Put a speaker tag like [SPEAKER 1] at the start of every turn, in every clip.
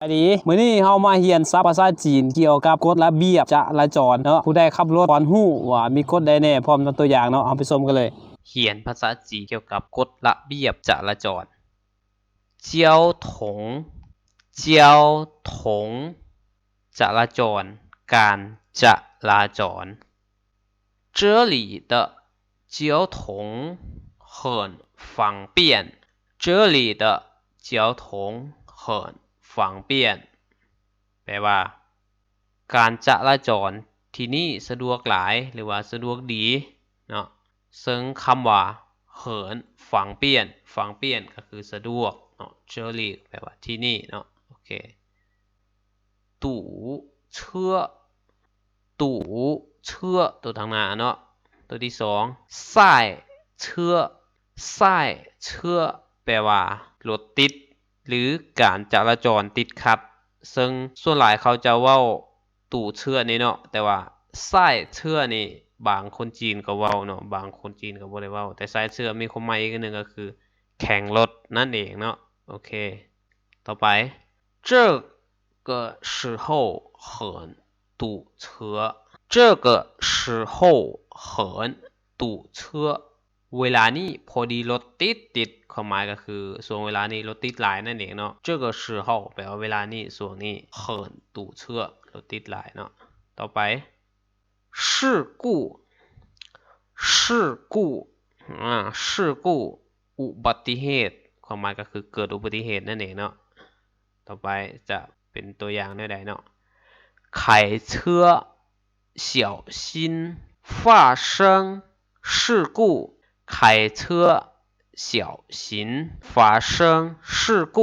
[SPEAKER 1] สวัสดีมื้อนี้เฮามาเรียนศัพท์ภาษาจีนเกี่ยวกับกฎระเบียบจราจรเนาะผู้ใดขับรถควรฮู้ว่ามีกฎใดแน่พร้อมนำตัวอย่างเนาะเอาไปชมกันเลย
[SPEAKER 2] เขียนภาษาจีนเกี่ยวกับกฎระเบียบจราจร交通交通จราจร การจราจร这里的交通很方便这里的交通很 方便แปลว่า การจะราจรที่นี่สะดวกหลายหรือว่าสะดวกดีเนาะซึ่งคำว่า เหินฝังเปี้ยน ฝังเปี้ยนก็คือสะดวกเนาะเชอรี่แปลว่าที่นี่เนาะโอเคตู่เชื่อตู่เชื่อตัวทางหน้าเนาะตัวที่สองสายเชื่อสายเชื่อแปลว่ารถติด หรือการจราจรติดขัด ซึ่งส่วนหลายเขาจะเว้าตู่เชื่อนี่เนาะแต่ว่าสายเชื่อนี่ บางคนจีนก็เว้าเนาะบางคนจีนก็บ่ได้เว้า แต่สายเชื่อมีความหมายอีกอันหนึงก็คือ แข่งรถนั่นเองเนาะโอเค ต่อไป这个时候很堵车这个时候很堵车 เวลานี้พอดีรถติดติดความหมายก็คือช่วงเวลานี้รถติดหลายนั่นเองเนาะ这个时候แปลว่าเวลานี้ช่วงนี้很堵车รถติดหลายเนาะต่อไป事故事故อ่า事故อุบัติเหตุ ความหมายก็คือเกิดอุบัติเหตุนั่นเองเนาะต่อไปจะเป็นตัวอย่างได้ใดเนาะ开车小心发生事故 开车小心发生事故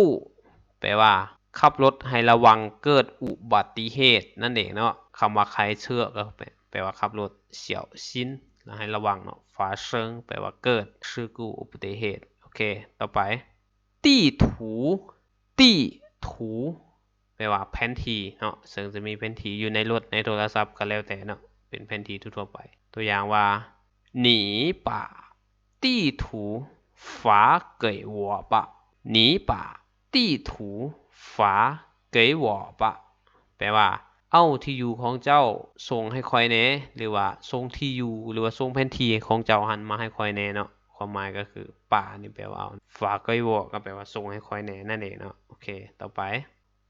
[SPEAKER 2] แปลว่า ขับรถให้ระวังเกิดอุบัติเหตุนั่นเองเนาะคำว่าใครเชื่อก็แปลว่าขับรถเสี่ยวชินแล้วให้ระวังเนาะฟาเซิงแปลว่าเกิด事故อุบัติเหตุโอเค ต่อไป地图地图แปลว่าแผนที่เนาะซึ่งจะมีแผนที่อยู่ในรถในโทรศัพท์ก็แล้วแต่เนาะเป็นแผนที่ทั่วๆไป ตัวอย่างว่า你把 地图发给我吧你把地图ฝาเกยวอปะแปลว่า เอาที่อยู่ของเจ้าส่งให้คอยแหน่หรือว่าส่งที่อยู่หรือว่าส่งแผนที่ของเจ้าหันมาให้คอยแหน่เนาะความหมายก็คือป่านี่แปลว่าเอาฝาเกยวอก็แปลว่าส่งให้คอยแหน่นั่นเองเนาะโอเค ต่อไป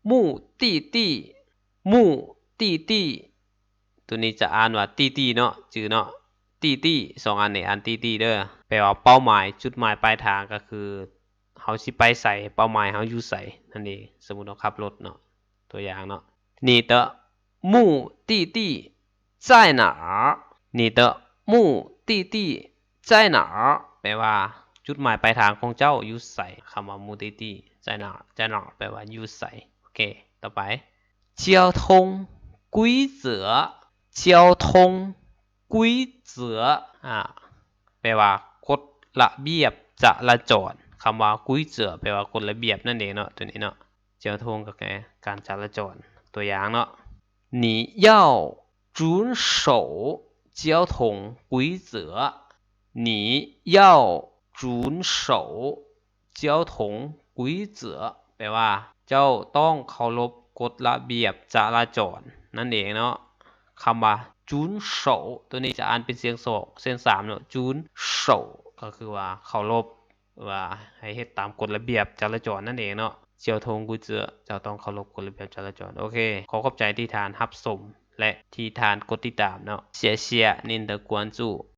[SPEAKER 2] มู่ตีตีมู่ตีตีตัวนี้จะอ่านว่าตีตีเนาะจื่อเนาะ ตีตีสองอันนี้อ่านตีตีเด้อแปลว่าเป้าหมายจุดหมายปลายทางก็คือ เขาสิไปใส่เป้าหมายเขาอยู่ใส่นั่นเองสมมุติเราขับรถเนาะตัวอย่างเนาะ你的目的地在哪儿你的目的地在哪儿แปลว่า จุดหมายปลายทางของเจ้าอยู่ใส่คำว่า目的地在哪儿在哪儿แปลว่าอยู่ใส่โอเค ต่อไป交通规则交通 规则อ่าแปลว่ากฎระเบียบจราจร คำว่ากุ้ยเจือแปลว่ากฎระเบียบนั่นเองเนาะตัวนี้เนาะเจ้าทงก็แก่การจราจรตัวอย่างเนาะ你要遵守交通规则你要遵守交通规则แปลว่า เจ้าต้องเคารพกฎระเบียบจราจร นั่นเองเนาะคำว่า จูนโฉตัวนี้จะอ่านเป็นเสียงโศกเสียงสามเนาะจูนโฉก็คือว่าเขารบว่าให้เฮ็ดตามกฎระเบียบจราจรนั่นเองเนาะเจียวทงกุเจือเจ้าต้องเคารพกฎระเบียบจราจรโอเค ขอขอบใจที่ทานรับสม และที่ทานกดติดตามเนาะเสียเสียนินเดอร์กวนจู